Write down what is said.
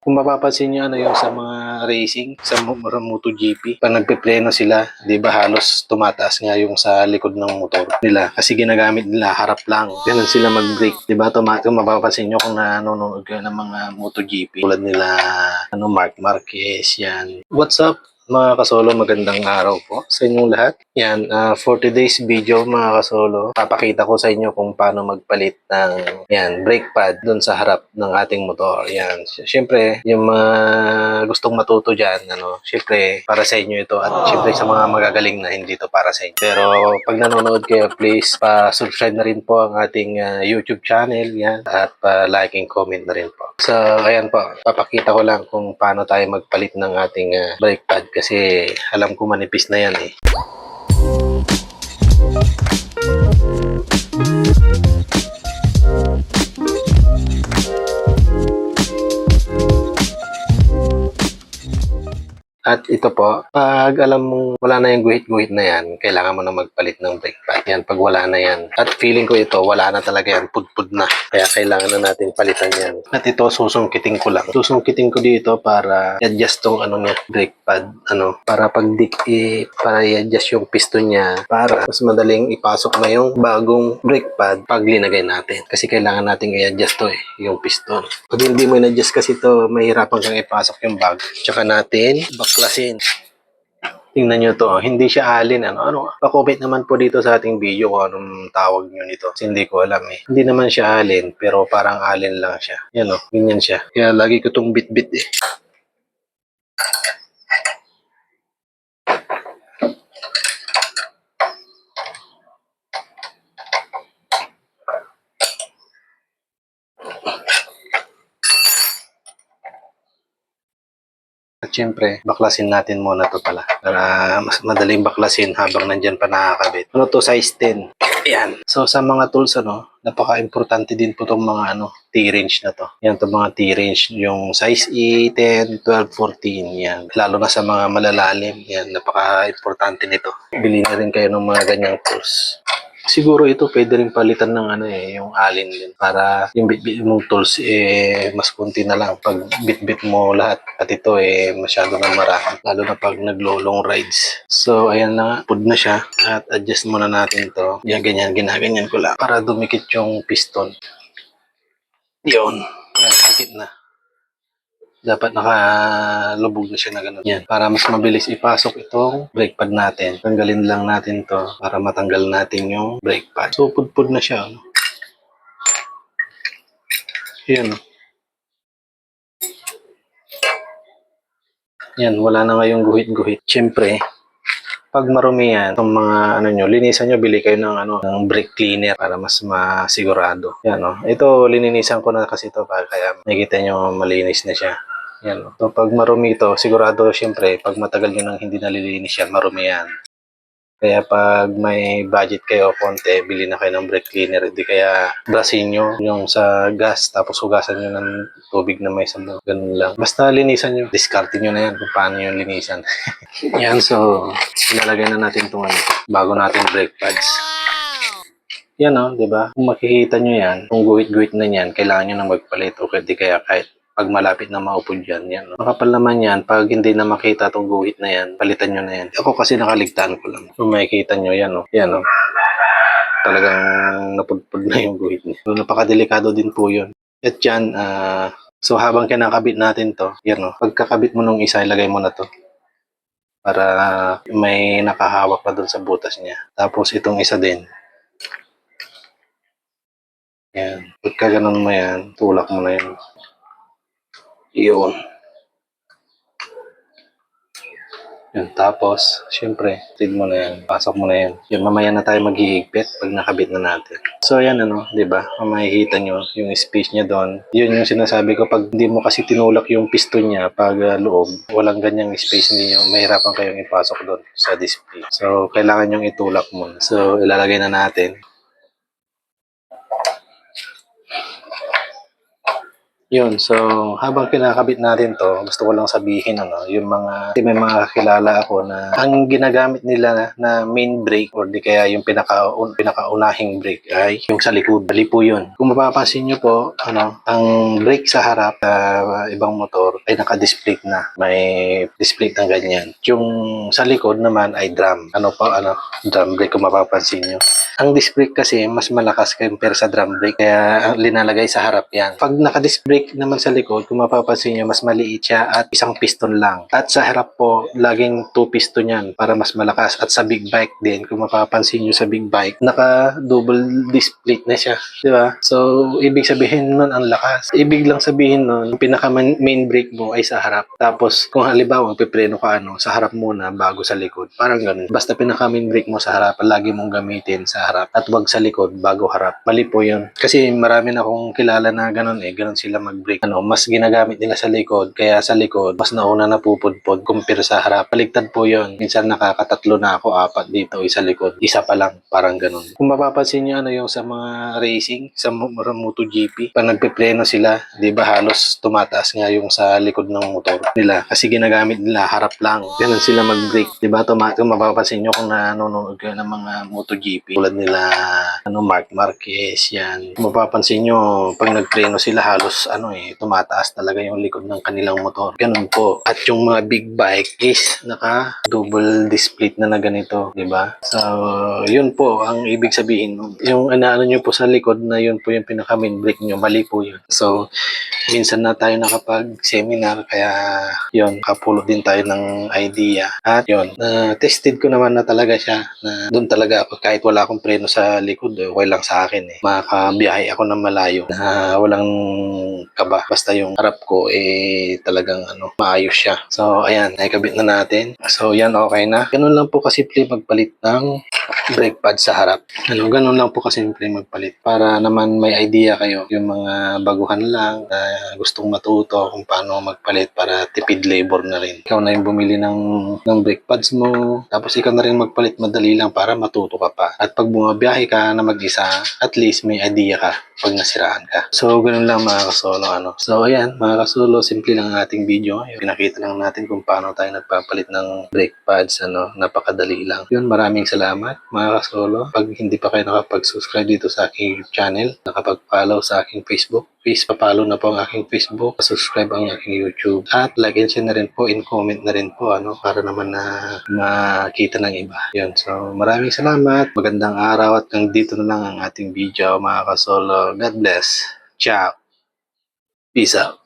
Kung mapapansin nyo, ano yung sa mga racing, sa Mo- MotoGP, pag nagpe-preno sila, di ba halos tumataas nga yung sa likod ng motor nila kasi ginagamit nila harap lang. Ganun sila mag-brake. Di ba? Tuma- kung mapapansin nyo kung nanonood kayo ng mga MotoGP, tulad nila ano, Mark Marquez, yan. What's up? Mga kasolo, magandang araw po sa inyong lahat. Yan, ah, for today's video mga kasolo, papakita ko sa inyo kung paano magpalit ng yan, brake pad dun sa harap ng ating motor. Yan, syempre, yung mga gustong matuto dyan, ano, syempre, para sa inyo ito at syempre sa mga magagaling na hindi to para sa inyo. Pero pag nanonood kayo, please pa-subscribe na rin po ang ating ah, YouTube channel, yan, at pa-like and comment na rin po. So, ayan po, papakita ko lang kung paano tayo magpalit ng ating ah, brake pad kasi alam ko manipis na yan eh. At ito po, pag alam mong wala na yung guhit-guhit na yan, kailangan mo na magpalit ng brake pad. Yan, pag wala na yan. At feeling ko ito, wala na talaga yan, pudpud na. Kaya kailangan na natin palitan yan. At ito, susungkitin ko lang. Susungkitin ko dito para i-adjust tong ano niya, brake pad. Ano, para pag dik, para i-adjust yung piston niya. Para mas madaling ipasok na yung bagong brake pad pag linagay natin. Kasi kailangan natin i-adjust to eh, yung piston. Pag hindi mo in-adjust kasi to, mahirapan kang ipasok yung bag. Tsaka natin, baklasin. Tingnan nyo to, hindi siya alin. Ano, ano, pa-comment naman po dito sa ating video kung anong tawag nyo nito. Kasi hindi ko alam eh. Hindi naman siya alin, pero parang alin lang siya. Yan o, ganyan siya. Kaya lagi ko tong bit-bit eh. At syempre, baklasin natin muna to pala. Para mas madaling baklasin habang nandyan pa nakakabit. Ano to, size 10. Ayan. So, sa mga tools, ano, napaka-importante din po itong mga, ano, T-range na to. Yan, itong mga T-range. Yung size E, 10, 12, 14. Yan. Lalo na sa mga malalalim. Yan, napaka-importante nito. Bili na rin kayo ng mga ganyang tools. Siguro ito pwede rin palitan ng ano eh, yung alin din para yung bit-bit mong tools eh mas konti na lang pag bit-bit mo lahat at ito eh masyado na marami lalo na pag naglo-long rides. So ayan na nga, pud na siya at adjust muna natin to. Yan ganyan, ginaganyan ko lang para dumikit yung piston. Yun, yan, dikit na. Dapat nakalubog na siya na gano'n. Yan. Para mas mabilis ipasok itong brake pad natin. Tanggalin lang natin to para matanggal natin yung brake pad. So, pudpud na siya. Ano? Yan. oh. Yan, wala na ngayong guhit-guhit. Siyempre, pag marumi yan, itong mga ano nyo, linisan nyo, bili kayo ng ano, ng brake cleaner para mas masigurado. Yan oh. Ito, lininisan ko na kasi ito para kaya nakikita nyo malinis na siya. Yan oh. So, pag marumi ito, sigurado siyempre, pag matagal nyo nang hindi nalilinis yan, marumi yan. Kaya pag may budget kayo konti, bili na kayo ng brake cleaner. Hindi kaya brasin nyo yung sa gas, tapos hugasan nyo ng tubig na may sabon. Ganun lang. Basta linisan nyo. Discarte nyo na yan kung paano yung linisan. yan, so, ilalagay na natin itong ano, bago natin brake pads. Yan o, di ba? Kung makikita nyo yan, kung guhit-guhit na yan, kailangan nyo na magpalit o di kaya kahit pag malapit na maupo dyan, yan. No? Makapal naman yan, pag hindi na makita itong guhit na yan, palitan nyo na yan. Ako kasi nakaligtaan ko lang. Kung makikita nyo, yan o. Yan o. Talagang napudpud na yung guhit niya. So, napakadelikado din po yun. At yan, ah, so habang kinakabit natin to, yan o. Pagkakabit mo nung isa, ilagay mo na to para may nakahawak na doon sa butas niya. Tapos itong isa din. Yan. Pagka ganun mo yan, tulak mo na yan. Yun. Yan. Tapos, syempre, tid mo na yan. Pasok mo na yan. Yan, mamaya na tayo maghihigpit pag nakabit na natin. So, yan ano, di ba? Makikita nyo yung space niya doon. Yun yung sinasabi ko, pag hindi mo kasi tinulak yung piston niya pag uh, loob, walang ganyang space ninyo, mahirapan kayong ipasok doon sa display. So, kailangan yung itulak mo. So, ilalagay na natin. Yun, so habang kinakabit natin to, gusto ko lang sabihin ano, yung mga may mga kakilala ako na ang ginagamit nila na main brake or di kaya yung pinaka un, pinakaunahing brake ay yung sa likod. Bali po yun. Kung mapapansin nyo po, ano, ang brake sa harap sa ibang motor ay naka-display na. May display ng ganyan. Yung sa likod naman ay drum. Ano pa, ano, drum brake kung mapapansin nyo. Ang disc brake kasi mas malakas compare sa drum brake kaya linalagay sa harap yan. Pag naka-disc brake naman sa likod, kung mapapansin nyo, mas maliit siya at isang piston lang. At sa harap po, laging two piston yan para mas malakas. At sa big bike din, kung mapapansin nyo sa big bike, naka-double disc plate na siya. Di ba? So, ibig sabihin nun ang lakas. Ibig lang sabihin nun, yung pinaka-main brake mo ay sa harap. Tapos, kung halimbawa, pipreno ka ano, sa harap muna bago sa likod. Parang ganun. Basta pinaka-main brake mo sa harap, lagi mong gamitin sa harap. At wag sa likod bago harap. Mali po yun. Kasi marami na akong kilala na ganun eh. Ganun sila mag-brake. Ano, mas ginagamit nila sa likod. Kaya sa likod, mas nauna na pupudpod compare sa harap. Paligtad po yun. Minsan nakakatatlo na ako, apat dito, isa likod. Isa pa lang. Parang ganun. Kung mapapansin nyo, ano yung sa mga racing, sa mo- MotoGP, pag nagpipreno sila, di ba halos tumataas nga yung sa likod ng motor nila. Kasi ginagamit nila harap lang. Ganun sila mag-brake. Di ba? Tuma- kung mapapansin nyo kung nanonood kayo ng mga MotoGP, tulad nila ano Mark Marquez yan. Kung mapapansin nyo, pag nagpreno sila halos ano eh, tumataas talaga yung likod ng kanilang motor. Ganun po. At yung mga big bike is naka double disc plate na na ganito, di ba? So, yun po ang ibig sabihin. Yung inaano nyo po sa likod na yun po yung pinaka main brake nyo, mali po yun. So, minsan na tayo nakapag-seminar kaya yun, kapulot din tayo ng idea. At yun, na tested ko naman na talaga siya na doon talaga ako kahit wala akong preno sa likod, eh, okay lang sa akin eh. Makabiyahe ako ng malayo na walang kaba. Basta yung harap ko eh talagang ano, maayos siya. So ayan, naikabit na natin. So yan okay na. Ganun lang po kasimple magpalit ng brake pad sa harap. Ano, ganun lang po kasimple magpalit. Para naman may idea kayo yung mga baguhan lang na gustong matuto kung paano magpalit para tipid labor na rin. Ikaw na yung bumili ng, ng brake pads mo. Tapos ikaw na rin magpalit madali lang para matuto ka pa. At pag bumabiyahe ka na mag-isa, at least may idea ka pag nasiraan ka. So, ganun lang mga kasolo. Ano. So, ayan, mga kasolo, simple lang ang ating video. Yung Pinakita lang natin kung paano tayo nagpapalit ng brake pads. Ano, napakadali lang. Yun, maraming salamat mga kasolo. Pag hindi pa kayo nakapag-subscribe dito sa aking YouTube channel, nakapag-follow sa aking Facebook, please papalo na po ang aking Facebook, subscribe ang aking YouTube, at like and share na rin po, in comment na rin po, ano, para naman na makita ng iba. Yun, so maraming salamat, magandang araw at dito na lang ang ating video mga kasolo. God bless. Ciao. Peace out.